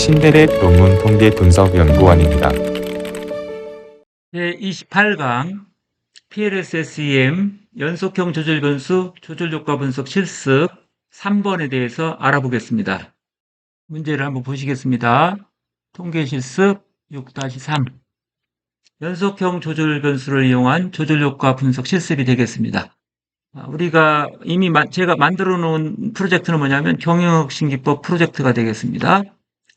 신대대 논문 통계 분석 연구원입니다. 제28강 PLSSEM 연속형 조절 변수 조절 효과 분석 실습 3번에 대해서 알아보겠습니다. 문제를 한번 보시겠습니다. 통계 실습 6-3 연속형 조절 변수를 이용한 조절 효과 분석 실습이 되겠습니다. 아, 우리가 이미 마- 제가 만들어 놓은 프로젝트는 뭐냐면 경영혁신기법 프로젝트가 되겠습니다.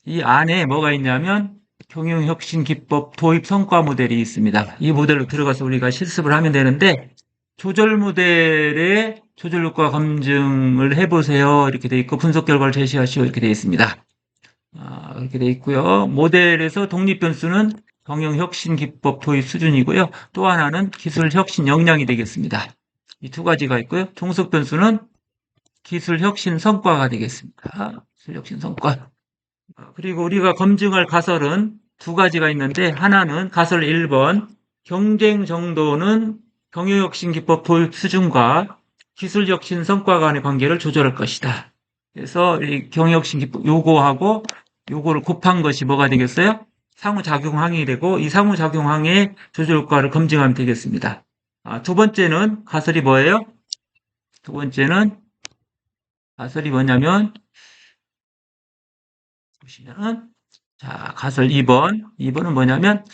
이 안에 뭐가 있냐면 경영혁신기법 도입 성과 모델이 있습니다. 이 모델로 들어가서 우리가 실습을 하면 되는데 조절 모델의 조절 효과 검증을 해보세요. 이렇게 돼 있고 분석 결과를 제시하시오. 이렇게 돼 있습니다. 아, 이렇게 돼 있고요. 모델에서 독립 변수는 경영혁신기법 도입 수준이고요. 또 하나는 기술혁신 역량이 되겠습니다. 이 두 가지가 있고요. 종속 변수는 기술혁신 성과가 되겠습니다. 기술혁신 성과. 아, 그리고 우리가 검증할 가설은 두 가지가 있는데 하나는 가설 1번 경쟁 정도는 경영혁신기법 도입 수준과 기술혁신 성과 간의 관계를 조절할 것이다. 그래서 이 경영혁신기법 요거하고 요거를 곱한 것이 뭐가 되겠어요? 상호작용항이 되고 이 상호작용항의 조절 효과를 검증하면 되겠습니다. 아, 두 번째는 가설이 뭐예요? 두 번째는 가설이 뭐냐면 보시면 자 가설 2번 2번은 뭐냐면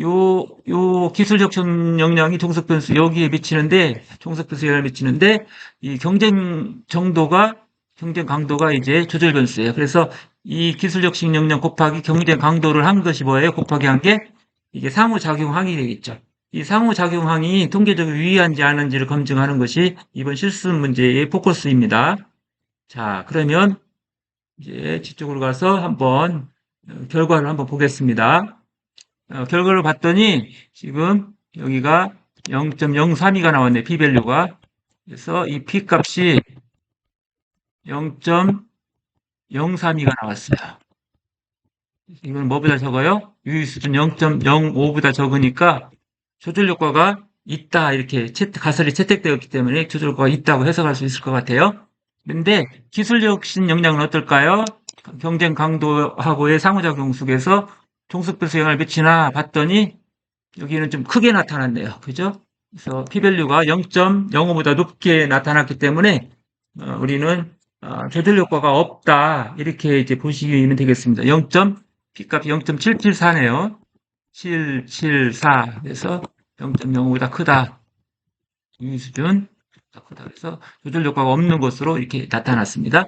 요, 요 기술적 역량이 종속 변수 여기에 미치는데 종속 변수에 영향을 미치는데 이 경쟁 정도가 경쟁 강도가 이제 조절 변수예요. 그래서 이 기술적 역량 곱하기 경쟁 강도를 한 것이 뭐예요? 곱하기 한 게 이게 상호작용항이 되겠죠. 이 상호작용항이 통계적으로 유의한지 아닌지를 검증하는 것이 이번 실습 문제의 포커스입니다. 자, 그러면 이제 뒤쪽으로 가서 한번 어, 결과를 한번 보겠습니다. 어, 결과를 봤더니 지금 여기가 0.032가 나왔네, P밸류가. 그래서 이 P 값이 0.032가 나왔어요. 이건 뭐보다 적어요? 유의 수준 0.05보다 적으니까 조절 효과가 있다 이렇게 채- 가설이 채택되었기 때문에 조절 효과가 있다고 해석할 수 있을 것 같아요. 근데 기술혁신 역량은 어떨까요? 경쟁 강도하고의 상호작용 속에서 종속변수 영향을 미치나 봤더니 여기는 좀 크게 나타났네요. 그죠? 그래서 P밸류가 0.05보다 높게 나타났기 때문에 어, 우리는 어, 조절 효과가 없다 이렇게 이제 보시면 되겠습니다. 0. P값이 0.774네요. 774 그래서 0.05보다 크다. 이 수준 크다. 그래서 조절 효과가 없는 것으로 이렇게 나타났습니다.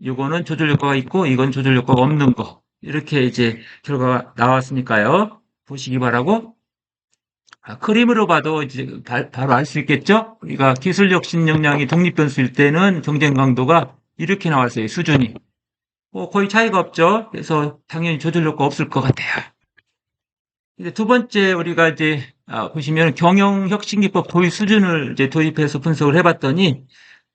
이거는 조절 효과가 있고 이건 조절 효과가 없는 거. 이렇게 이제 결과가 나왔으니까요. 보시기 바라고. 아, 그림으로 봐도 이제 바, 로 알 수 있겠죠? 우리가 기술적 신역량이 독립 변수일 때는 경쟁 강도가 이렇게 나왔어요. 수준이. 뭐 거의 차이가 없죠. 그래서 당연히 조절 효과 없을 것 같아요. 이제 두 번째 우리가 이제 아, 보시면 경영혁신기법 도입 수준을 이제 도입해서 분석을 해봤더니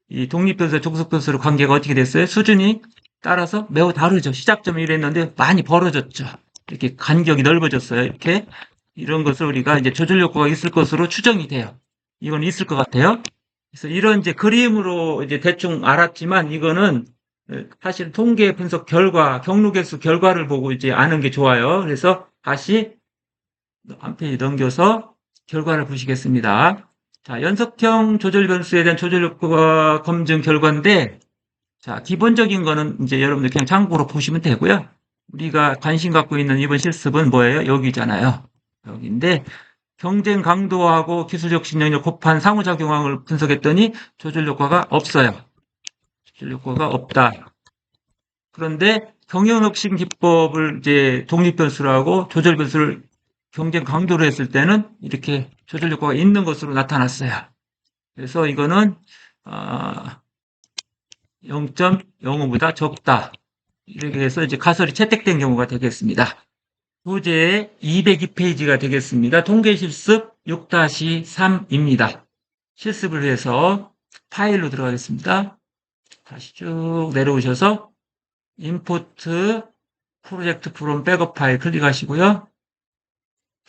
이 독립변수, 종속변수로 관계가 어떻게 됐어요? 수준이 따라서 매우 다르죠. 시작점이 이랬는데 많이 벌어졌죠. 이렇게 간격이 넓어졌어요. 이렇게 이런 것을 우리가 이제 조절 효과가 있을 것으로 추정이 돼요. 이건 있을 것 같아요. 그래서 이런 이제 그림으로 이제 대충 알았지만 이거는 사실 통계 분석 결과, 경로 개수 결과를 보고 이제 아는 게 좋아요. 그래서 다시 한 페이지 넘겨서 결과를 보시겠습니다. 자, 연속형 조절 변수에 대한 조절 효과 검증 결과인데, 자, 기본적인 거는 이제 여러분들 그냥 참고로 보시면 되고요. 우리가 관심 갖고 있는 이번 실습은 뭐예요? 여기잖아요. 여기인데, 경쟁 강도하고 기술적 신용력 곱한 상호작용을 분석했더니 조절 효과가 없어요. 조절 효과가 없다. 그런데 경영혁신 기법을 이제 독립 변수라고 조절 변수를 경쟁 강도로 했을 때는 이렇게 조절 효과가 있는 것으로 나타났어요. 그래서 이거는 0.05보다 적다. 이렇게 해서 이제 가설이 채택된 경우가 되겠습니다. 소재 202페이지가 되겠습니다. 통계 실습 6-3입니다. 실습을 위해서 파일로 들어가겠습니다. 다시 쭉 내려오셔서 임포트 프로젝트 프롬 백업 파일 클릭하시고요.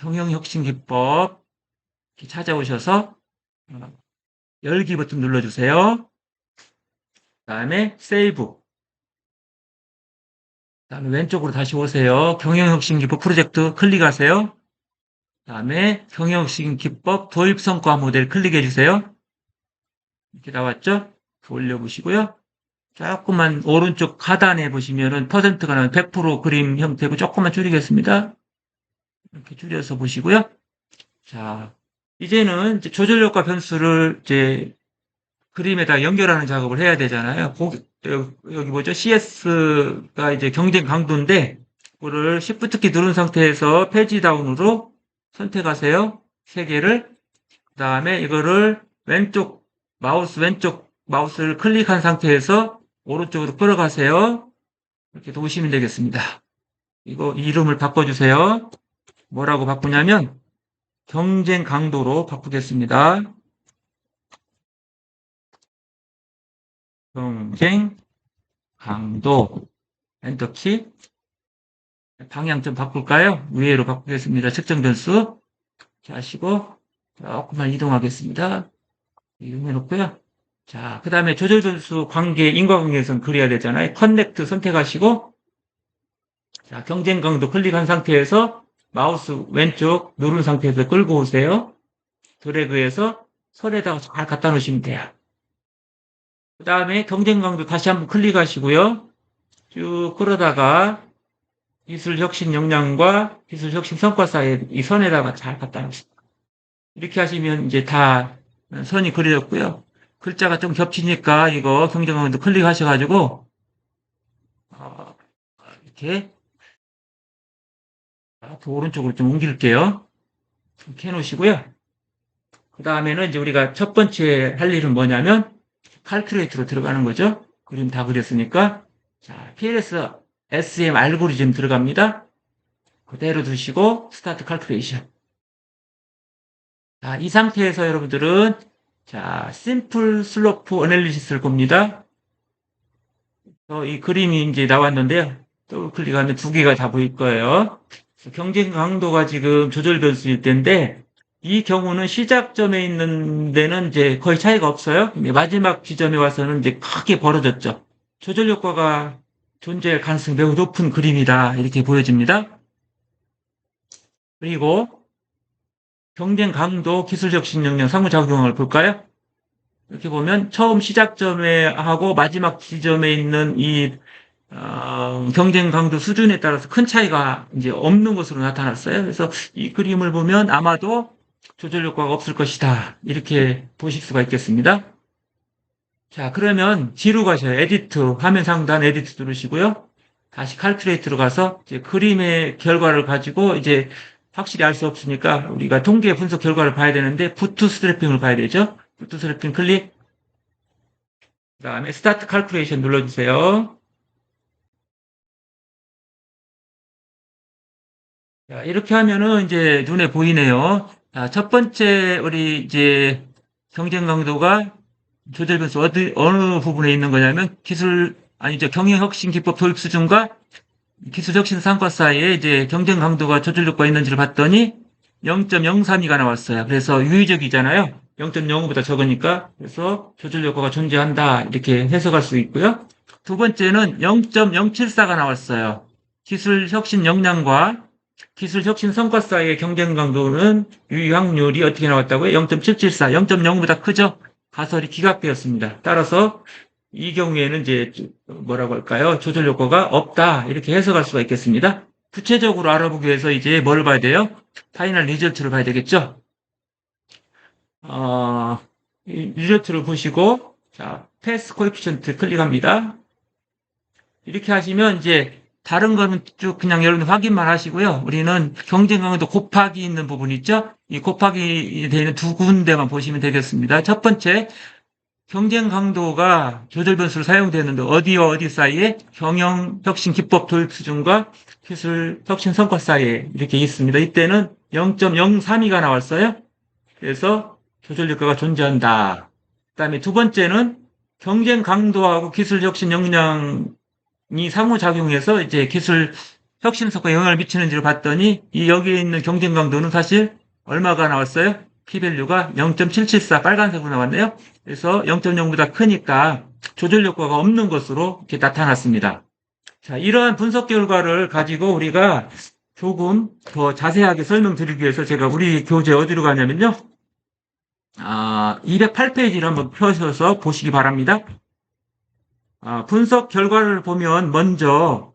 경영혁신기법 찾아오셔서 어, 열기 버튼 눌러주세요. 그 다음에 세이브 다음에 왼쪽으로 다시 오세요. 경영혁신 기법 프로젝트 클릭하세요. 다음에 경영혁신 기법 도입 성과 모델 클릭해 주세요. 이렇게 나왔죠? 올려보시고요. 조금만 오른쪽 하단에 보시면은 퍼센트가 나면 100% 그림 형태고 조금만 줄이겠습니다. 이렇게 줄여서 보시고요. 자, 이제는 이제 조절 효과 변수를 이제 그림에다 연결하는 작업을 해야 되잖아요. 고- 여- 여기 뭐죠? CS가 이제 경쟁 강도인데, 그거를 Shift 키 누른 상태에서 페이지 다운으로 선택하세요. 세 개를. 그 다음에 이거를 왼쪽, 마우스 왼쪽 마우스를 클릭한 상태에서 오른쪽으로 끌어가세요. 이렇게 놓으시면 되겠습니다. 이거 이름을 바꿔주세요. 뭐라고 바꾸냐면, 경쟁 강도로 바꾸겠습니다. 경쟁 강도 엔터키 방향 좀 바꿀까요? 위에로 바꾸겠습니다. 측정 변수 자, 하시고 조금만 이동하겠습니다. 이동해 놓고요. 자, 그 다음에 조절 변수 관계 인과관계선 그려야 되잖아요. 커넥트 선택하시고 자, 경쟁 강도 클릭한 상태에서 마우스 왼쪽 누른 상태에서 끌고 오세요. 드래그해서 선에다가 잘 갖다 놓으시면 돼요. 그 다음에 경쟁 강도 다시 한번 클릭하시고요. 쭉 끌어다가 기술 혁신 역량과 기술 혁신 성과 사이에 이 선에다가 잘 갖다 놓습니다. 이렇게 하시면 이제 다 선이 그려졌고요. 글자가 좀 겹치니까 이거 경쟁 강도 클릭하셔가지고 어, 이렇게 그 오른쪽으로 좀 옮길게요. 이렇게 해놓으시고요. 그 다음에는 이제 우리가 첫 번째 할 일은 뭐냐면 칼큘레이터로 들어가는 거죠. 그림 다 그렸으니까. 자, PLS SM 알고리즘 들어갑니다. 그대로 두시고 스타트 칼큘레이션. 자, 이 상태에서 여러분들은 자, 심플 슬로프 어널리시스를 봅니다. 어, 이 그림이 이제 나왔는데요. 또 클릭하면 두 개가 다 보일 거예요. 경쟁 강도가 지금 조절 변수일 텐데 이 경우는 시작점에 있는 데는 이제 거의 차이가 없어요. 마지막 지점에 와서는 이제 크게 벌어졌죠. 조절 효과가 존재할 가능성이 매우 높은 그림이다. 이렇게 보여집니다. 그리고 경쟁 강도 기술적 신능력 상호작용을 볼까요? 이렇게 보면 처음 시작점에 하고 마지막 지점에 있는 이 어, 경쟁 강도 수준에 따라서 큰 차이가 이제 없는 것으로 나타났어요. 그래서 이 그림을 보면 아마도 조절 효과가 없을 것이다. 이렇게 보실 수가 있겠습니다. 자, 그러면 뒤로 가셔요. 에디트, 화면 상단 에디트 누르시고요. 다시 칼큘레이터로 가서 이제 그림의 결과를 가지고 이제 확실히 알 수 없으니까 우리가 통계 분석 결과를 봐야 되는데 부트 스트래핑을 봐야 되죠. 부트 스트래핑 클릭. 그 다음에 스타트 칼큘레이션 눌러주세요. 자, 이렇게 하면은 이제 눈에 보이네요. 자, 첫 번째 우리 이제 경쟁 강도가 조절 변수 어디 어느 부분에 있는 거냐면 기술 아니죠 경영 혁신 기법 도입 수준과 기술 혁신 상과 사이에 이제 경쟁 강도가 조절 효과 있는지를 봤더니 0.032가 나왔어요. 그래서 유의적이잖아요. 0.05보다 적으니까 그래서 조절 효과가 존재한다 이렇게 해석할 수 있고요. 두 번째는 0.074가 나왔어요. 기술 혁신 역량과 기술 혁신 성과 사이의 경쟁 강도는 유효확률이 어떻게 나왔다고요? 0.774, 0.0보다 크죠? 가설이 기각되었습니다. 따라서 이 경우에는 이제 뭐라고 할까요? 조절 효과가 없다. 이렇게 해석할 수가 있겠습니다. 구체적으로 알아보기 위해서 이제 뭘 봐야 돼요? 파이널 리절트를 봐야 되겠죠? 어, 이 리절트를 보시고, 자, 패스 코에피션트 클릭합니다. 이렇게 하시면 이제 다른 거는 쭉 그냥 여러분 확인만 하시고요. 우리는 경쟁 강도 곱하기 있는 부분 있죠? 이 곱하기 되는 두 군데만 보시면 되겠습니다. 첫 번째, 경쟁 강도가 조절 변수로 사용되는데 어디와 어디 사이에 경영 혁신 기법 도입 수준과 기술 혁신 성과 사이에 이렇게 있습니다. 이때는 0.032가 나왔어요. 그래서 조절 효과가 존재한다. 그다음에 두 번째는 경쟁 강도하고 기술 혁신 역량이 상호작용해서 이제 기술 혁신 성과에 영향을 미치는지를 봤더니 이 여기에 있는 경쟁 강도는 사실 얼마가 나왔어요? P밸류가 0.774 빨간색으로 나왔네요. 그래서 0.0보다 크니까 조절 효과가 없는 것으로 이렇게 나타났습니다. 자, 이러한 분석 결과를 가지고 우리가 조금 더 자세하게 설명드리기 위해서 제가 우리 교재 어디로 가냐면요. 아, 208페이지를 한번 펴셔서 보시기 바랍니다. 아, 분석 결과를 보면 먼저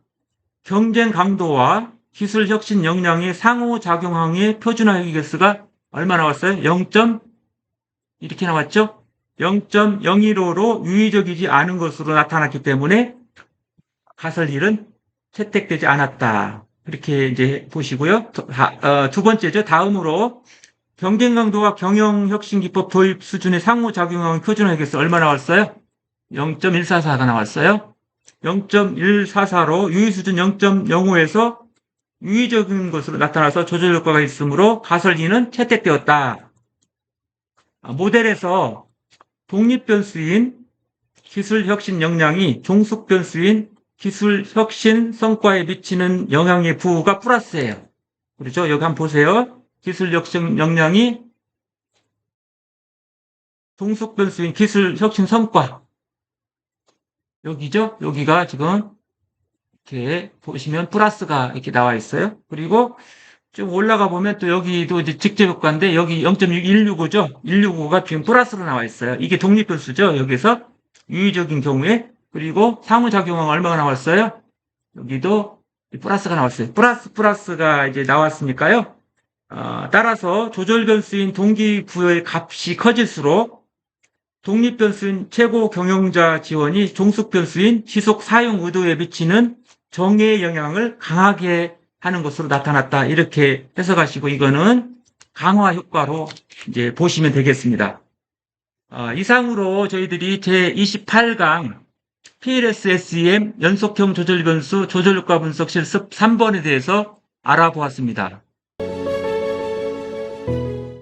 경쟁 강도와 기술 혁신 역량의 상호작용항의 표준화 회계수가 얼마 나왔어요? 0. 이렇게 나왔죠? 0.015로 유의적이지 않은 것으로 나타났기 때문에 가설일은 채택되지 않았다. 이렇게 이제 보시고요. 어, 두 번째죠. 다음으로 경쟁 강도와 경영 혁신 기법 도입 수준의 상호작용형 표준화 회계수 얼마 나왔어요? 0.144가 나왔어요. 0.144로 유의 수준 0.05에서 유의적인 것으로 나타나서 조절 효과가 있으므로 가설리는 채택되었다. 아, 모델에서 독립 변수인 기술 혁신 역량이 종속 변수인 기술 혁신 성과에 미치는 영향의 부호가 플러스예요. 그렇죠? 여기 한번 보세요. 기술 혁신 역량이 종속 변수인 기술 혁신 성과 여기죠? 여기가 지금 이렇게 보시면 플러스가 이렇게 나와 있어요. 그리고 좀 올라가 보면 또 여기도 이제 직접 효과인데 여기 0.165죠? 165가 지금 플러스로 나와 있어요. 이게 독립변수죠? 여기서 유의적인 경우에 그리고 상호작용은 얼마가 나왔어요? 여기도 플러스가 나왔어요. 플러스 플러스가 이제 나왔으니까요. 어, 따라서 조절 변수인 동기부여의 값이 커질수록 독립 변수인 최고 경영자 지원이 종속 변수인 지속 사용 의도에 미치는 정의 영향을 강하게 하는 것으로 나타났다. 이렇게 해석하시고 이거는 강화 효과로 이제 보시면 되겠습니다. 어, 이상으로 저희들이 제28강 PLS-SEM 연속형 조절 변수 조절 효과 분석 실습 3번에 대해서 알아보았습니다.